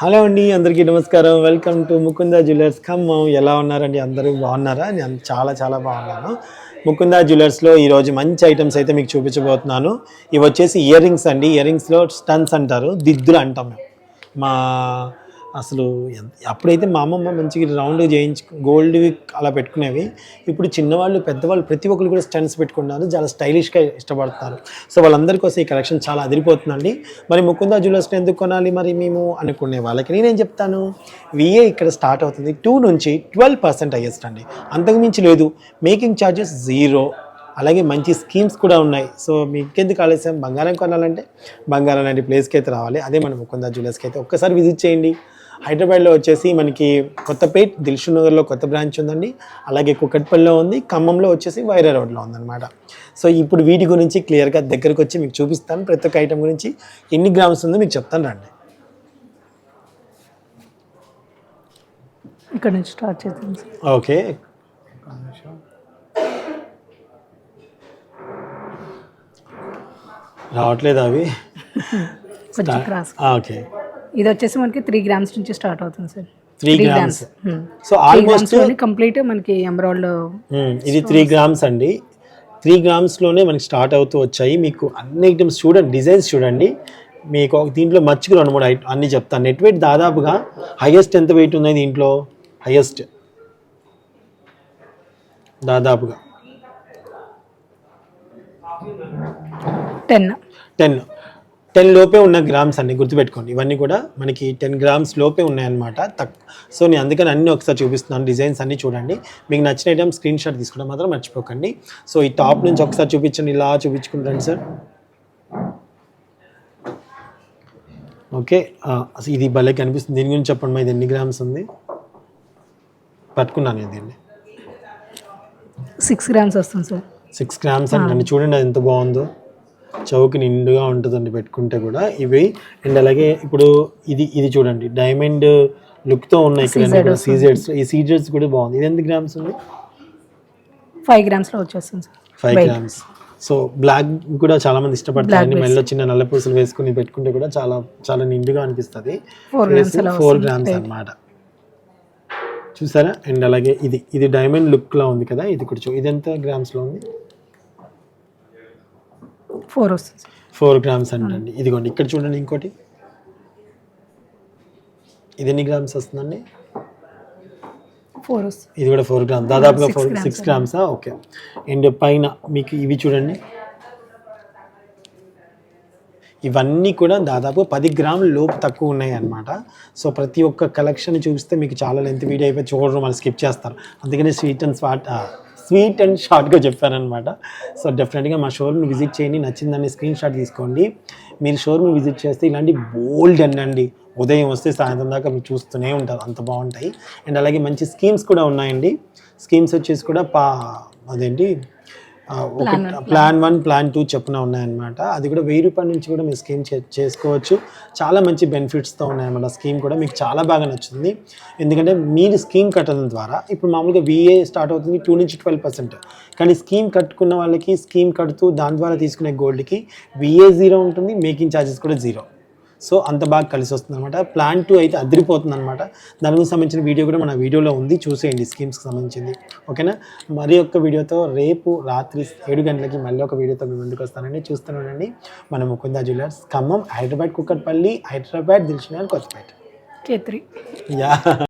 Hello అండి అందరికీ నమస్కారం. Welcome to Mukunda jewellers. Khammam ఎలా ఉన్నారండి? అందరూ బాగున్నారా? నేను చాలా చాలా బాగున్నాను. ముకుంద జ్యువెలర్స్లో ఈరోజు మంచి ఐటమ్స్ అయితే మీకు చూపించబోతున్నాను. ఇవి వచ్చేసి ఇయర్ రింగ్స్ అండి. ఇయర్ రింగ్స్లో స్టన్స్ అంటారు. దిద్దులు అంటాం మేము. మా అసలు అప్పుడైతే మా అమ్మమ్మ మంచిగా రౌండ్ చేయించు గోల్డ్ అలా పెట్టుకునేవి. ఇప్పుడు చిన్నవాళ్ళు పెద్దవాళ్ళు ప్రతి ఒక్కరు కూడా స్టన్స్ పెట్టుకున్నారు చాలా స్టైలిష్గా ఇష్టపడతారు సో వాళ్ళందరి కోసం ఈ కలెక్షన్ చాలా అదిరిపోతుందండి. మరి ముకుందా జ్యువెలర్స్ని ఎందుకు కొనాలి మరి మేము అనుకునే వాళ్ళకి నేనేం చెప్తాను. విఏ ఇక్కడ స్టార్ట్ అవుతుంది. టూ నుంచి ట్వెల్వ్ పర్సెంట్ అయ్యేస్ట్ అండి అంతకుమించి లేదు. మేకింగ్ ఛార్జెస్ జీరో అలాగే మంచి స్కీమ్స్ కూడా ఉన్నాయి. సో మీకెందుకు ఆలస్యం? బంగారం కొనాలంటే బంగారం లాంటి ప్లేస్కి అయితే రావాలి. అదే మనం ముకుంద జ్యువెలర్స్కి అయితే ఒక్కసారి విజిట్ చేయండి. హైదరాబాద్లో వచ్చేసి మనకి కొత్తపేట్ దిల్షు నగర్లో కొత్త బ్రాంచ్ ఉందండి. అలాగే కుక్కట్పల్లిలో ఉంది ఖమ్మంలో వచ్చేసి వైరా రోడ్లో ఉందన్నమాట. సో ఇప్పుడు వీటి గురించి క్లియర్గా దగ్గరకు వచ్చి మీకు చూపిస్తాను. ప్రతి ఒక్క ఐటమ్ గురించి ఎన్ని గ్రామ్స్ ఉందో మీకు చెప్తాను రండి. ఇక్కడ నుంచి స్టార్ట్ చేద్దాం సార్. ఓకే. రావట్లేదు అవి. ఓకే. ఇది వచ్చేసి మనకి త్రీ గ్రామ్స్ నుంచి స్టార్ట్ అవుతుంది sir. Three grams Hmm. So almost complete మనకి ఎమరాల్డ్ ఇది త్రీ గ్రామ్స్ అండి. త్రీ గ్రామ్స్లోనే మనకి స్టార్ట్ అవుతూ వచ్చాయి. మీకు అన్ని ఐటమ్స్ చూడండి డిజైన్స్ చూడండి. మీకు దీంట్లో మచ్చికి రెండు మూడు అన్ని చెప్తాను. నెట్ వెయిట్ దాదాపుగా హైయెస్ట్ ఎంత వెయిట్ ఉన్నాయి దీంట్లో? హైయెస్ట్ దాదాపుగా. టెన్ టెన్ టెన్ లోపే ఉన్న గ్రామ్స్ అన్ని గుర్తుపెట్టుకోండి. ఇవన్నీ కూడా మనకి టెన్ గ్రామ్స్ లోపే ఉన్నాయన్నమాట. తక్ సో నేను అందుకని అన్ని ఒకసారి చూపిస్తున్నాను. డిజైన్స్ అన్ని చూడండి. మీకు నచ్చిన ఐటమ్ స్క్రీన్ షాట్ తీసుకోవడం మాత్రం మర్చిపోకండి. సో ఈ టాప్ నుంచి ఒకసారి చూపించండి. ఇలా చూపించుకుంటాను సార్. ఓకే. ఇది భలే కనిపిస్తుంది. దీని గురించి చెప్పండి మా ఇది ఎన్ని గ్రామ్స్ ఉంది? పట్టుకున్నాను నేను దీన్ని. సిక్స్ గ్రామ్స్ వస్తుంది సార్. సిక్స్ గ్రామ్స్ అంటే చూడండి అది ఎంత బాగుందో. చౌకి నిండుగా ఉంటుందండి పెట్టుకుంటే కూడా. ఇవి అండ్ అలాగే ఇప్పుడు ఇది ఇది చూడండి. డైమండ్ లుక్తో ఉన్నాయి ఇక్కడ సీజెడ్స్ ఈ సీజెడ్స్ కూడా బాగుంది. ఇది ఎంత గ్రామ్స్ ఉంది ఫైవ్ గ్రామ్స్లో వచ్చేస్తుంది sir. Five grams. So black కూడా చాలా మంది ఇష్టపడతారు. మెల్ల చిన్న నల్ల పూసలు వేసుకుని పెట్టుకుంటే కూడా చాలా చాలా నిండుగా అనిపిస్తుంది. ఫోర్ గ్రామ్స్ అన్నమాట. చూసారా? అండ్ అలాగే ఇది ఇది డైమండ్ లుక్ లా ఉంది కదా. ఇది కూడా చూ ఇది ఎంత గ్రామ్స్లో ఉంది? ఫోర్ వస్తుంది. ఫోర్ గ్రామ్స్ అంటండి ఇదిగోండి ఇక్కడ చూడండి ఇంకోటి. ఇది ఎన్ని గ్రామ్స్ వస్తుందండి? ఫోర్ వస్తుంది. ఇది కూడా ఫోర్ గ్రామ్స్. దాదాపుగా ఫోర్ సిక్స్ గ్రామ్సా ఓకే. అండ్ పైన మీకు ఇవి చూడండి. ఇవన్నీ కూడా దాదాపు పది గ్రాముల లోపు తక్కువ ఉన్నాయి అన్నమాట సో ప్రతి ఒక్క కలెక్షన్ చూపిస్తే మీకు చాలా లెంత్ వీడియో అయిపోయి చూడరు మనం స్కిప్ చేస్తారు. అందుకని sweet and swat sweet and షార్ట్గా చెప్పారనమాట. సో డెఫినెట్గా మా షోరూమ్ విజిట్ చేయండి నచ్చిందని స్క్రీన్ షాట్ తీసుకోండి. మీరు షోరూమ్ విజిట్ చేస్తే ఇలాంటి బోల్డ్ అండి ఉదయం వస్తే సాయంత్రం దాకా మీరు చూస్తూనే ఉంటారు అంత బాగుంటాయి. అండ్ అలాగే మంచి స్కీమ్స్ కూడా ఉన్నాయండి. స్కీమ్స్ వచ్చేసి కూడా పా అదేంటి? ప్లాన్ వన్ ప్లాన్ టూ చెప్పున ఉన్నాయన్నమాట. అది కూడా వెయ్యి రూపాయల నుంచి కూడా మీరు స్కీమ్ చే- చేసుకోవచ్చు. చాలా మంచి బెనిఫిట్స్తో ఉన్నాయన్నమాట స్కీమ్ కూడా. మీకు చాలా బాగా నచ్చుతుంది. ఎందుకంటే మీరు స్కీమ్ కట్టడం ద్వారా ఇప్పుడు మామూలుగా విఏ స్టార్ట్ అవుతుంది టూ నుంచి ట్వెల్వ్ పర్సెంట్ కానీ స్కీమ్ కట్టుకున్న వాళ్ళకి స్కీమ్ కడుతూ దాని ద్వారా తీసుకునే గోల్డ్కి విఏ జీరో ఉంటుంది మేకింగ్ ఛార్జెస్ కూడా జీరో సో అంత బాగా కలిసి వస్తుంది అనమాట ప్లాన్ టూ అయితే అదిరిపోతుంది అనమాట దాని గురించి సంబంధించిన వీడియో కూడా మన వీడియోలో ఉంది. చూసేయండి స్కీమ్స్కి సంబంధించింది. ఓకేనా? మరి ఒక్క వీడియోతో రేపు రాత్రి ఏడు గంటలకి మళ్ళీ ఒక వీడియోతో మీ ముందుకు వస్తానండి. చూస్తున్నానండి మన Mukunda jewellers. Khammam Hyderabad Kukatpally Hyderabad Dilsukhnagar Kothapet. K three yeah.